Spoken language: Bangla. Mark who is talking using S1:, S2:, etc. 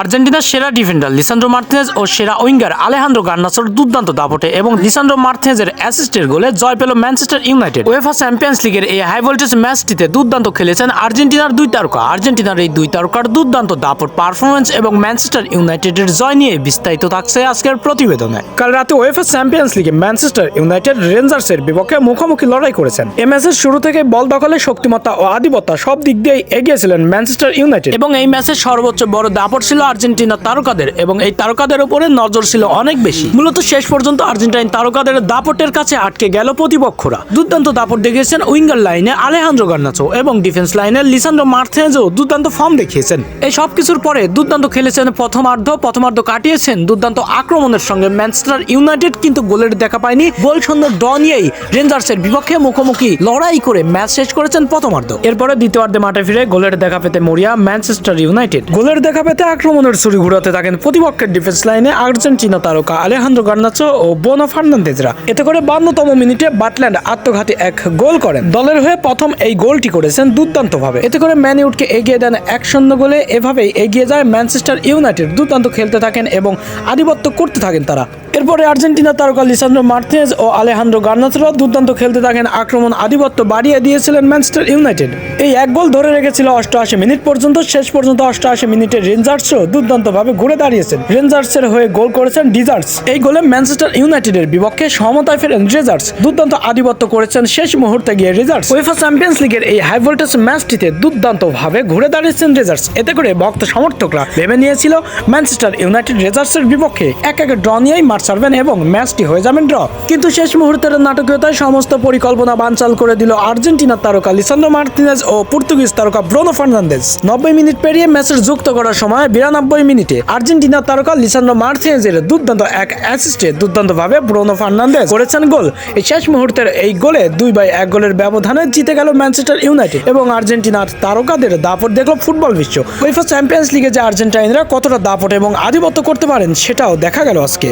S1: আর্জেন্টিনার সেরা ডিফেন্ডার লিসান্ড্রো মার্টিনেজ ও সেরা উইঙ্গার আলেহান্দ্রো গার্নাসোর দুর্দান্ত দাপটে এবং লিসান্ড্রো মার্টিনেজের অ্যাসিস্টের গোলে জয় পেল ম্যানচেস্টার ইউনাইটেড। ওয়েফা চ্যাম্পিয়ন্স লিগের এই হাই ভোল্টেজ ম্যাচটিতে দুর্দান্ত খেলেছেন আর্জেন্টিনার দুই তারকা। আর্জেন্টিনার এই দুই তারকার দুর্দান্ত দাপট পারফরমেন্স এবং ম্যানচেস্টার ইউনাইটেডের জয় নিয়ে বিস্তারিত থাকছে আজকের প্রতিবেদনে। কাল রাতে ওয়েফা চ্যাম্পিয়ন্স লিগে ম্যানচেস্টার ইউনাইটেড রেঞ্জার্সের বিপক্ষে মুখোমুখি লড়াই করেছেন। এই ম্যাচের শুরু থেকে বল দখলে শক্তিমত্তা ও আধিপত্য সব দিক দিয়েই এগিয়েছিলেন ম্যানচেস্টার ইউনাইটেড। এবং এই ম্যাচের সর্বোচ্চ বড় দাপট ছিল আর্জেন্টিনার তারকাদের এবং এই তারকাদের উপরে নজর ছিল অনেক বেশি। মূলত শেষ পর্যন্ত আর্জেন্টাইন তারকাদের দাপটের কাছে আটকে গেল প্রতিপক্ষরা। দুর্দান্ত দাপট দেখিয়েছেন উইঙ্গার লাইনে আলেহান্দ্রো গার্নাচো এবং ডিফেন্স লাইনে লিসান্ড্রো মার্থেজও দুর্দান্ত ফর্ম দেখিয়েছেন। এই সব কিছুর পরে দুর্দান্ত খেলেছেন প্রথমার্ধ। প্রথমার্ধ কাটিয়েছেন দুর্দান্ত আক্রমণের সঙ্গে ম্যানচেস্টার ইউনাইটেড, কিন্তু গোলের দেখা পায়নি। গোল শূন্য ড নিয়েই রেঞ্জার্সের বিপক্ষে মুখোমুখি লড়াই করে ম্যাচ শেষ করেছেন প্রথমার্ধ। এরপরে দ্বিতীয়ার্ধে মাঠে ফিরে গোলের দেখা পেতে মরিয়া ম্যানচেস্টার ইউনাইটেড। গোলের দেখা পেতে আক্রমণের ছুরি ঘুরাতে থাকেন প্রতিপক্ষের ডিফেন্স লাইনে আর্জেন্টিনা তারকা আলেহান্দ্রো গার্নাচো ও বোনো ফার্নান্দেজরা। এতে করে বান্নতম মিনিটে বাটল্যান্ড আত্মঘাতী এক গোল করেন। দলের হয়ে প্রথম এই গোলটি করেছেন দুর্দান্তভাবে। এতে করে ম্যান ইউটকে এগিয়ে দেন এক শূন্য গোলে। এভাবেই এগিয়ে যায় ম্যানচেস্টার ইউনাইটেড। দুর্দান্ত খেলতে থাকেন এবং আধিপত্য করতে থাকেন তারা। এরপরে আর্জেন্টিনা তারকা লিসান্ড্রো মার্টিনেজ ও আলেহান্দ্রো গার্নাচরা দুর্দান্ত খেলতে থাকেন। আক্রমণ আধিপত্য বাড়িয়ে দিয়েছিলেন ম্যানচেস্টার ইউনাইটেড। এই এক গোল ধরে রেখেছিল অষ্টআশি মিনিট পর্যন্ত। শেষ পর্যন্ত অষ্টআশি মিনিটে রেঞ্জার্সও দুর্দান্তভাবে ঘুরে দাঁড়িয়েছেন। রেঞ্জার্সের হয়ে গোল করেছেন ডিজার্টস এই গোলে ম্যানচেস্টার ইউনাইটেডের বিপক্ষে সমতায় ফেরেন রেজার্টস দুর্দান্ত আধিপত্য করেছেন শেষ মুহূর্তে গিয়ে রেজার্টস ওয়েফা চ্যাম্পিয়ন্স লিগের এই হাই ভোল্টেজ ম্যাচটিতে দুর্দান্তভাবে ঘুরে দাঁড়িয়েছেন রেজার্স এতে করে ভক্ত সমর্থকরা ভেবে নিয়েছিল ম্যানচেস্টার ইউনাইটেড রেজার্টসের বিপক্ষে এক এক ড্র নিয়েই মাঠ ছাড়বেন এবং ম্যাচটি হয়ে যাবেন ড্র কিন্তু শেষ মুহূর্তের নাটকীয়তায় সমস্ত পরিকল্পনা বানচাল করে দিল আর্জেন্টিনার তারকা লিসান্ড্রো মার্টিনেজ ও পর্তুগিজ তারকা ব্রোনো ফার্নান্দেজ নব্বই মিনিট পেরিয়ে ম্যাচের যুক্ত করার সময় বিরানব্বই মিনিটে আর্জেন্টিনা তারকা লিসান্ড্রো মার্টিনেজের দুর্দান্ত এক অ্যাসিস্টে দুর্দান্তভাবে ব্রোনো ফার্নান্দেজ করেছেন গোল। এই শেষ মুহূর্তের এই গোলে দুই বাই এক গোলের ব্যবধানে জিতে গেল ম্যানচেস্টার ইউনাইটেড এবং আর্জেন্টিনার তারকাদের দাপট দেখল ফুটবল বিশ্ব। উইফা চ্যাম্পিয়ন্স লিগে যে আর্জেন্টাইনরা কতটা দাপট এবং আধিপত্য করতে পারেন সেটাও দেখা গেল আজকে।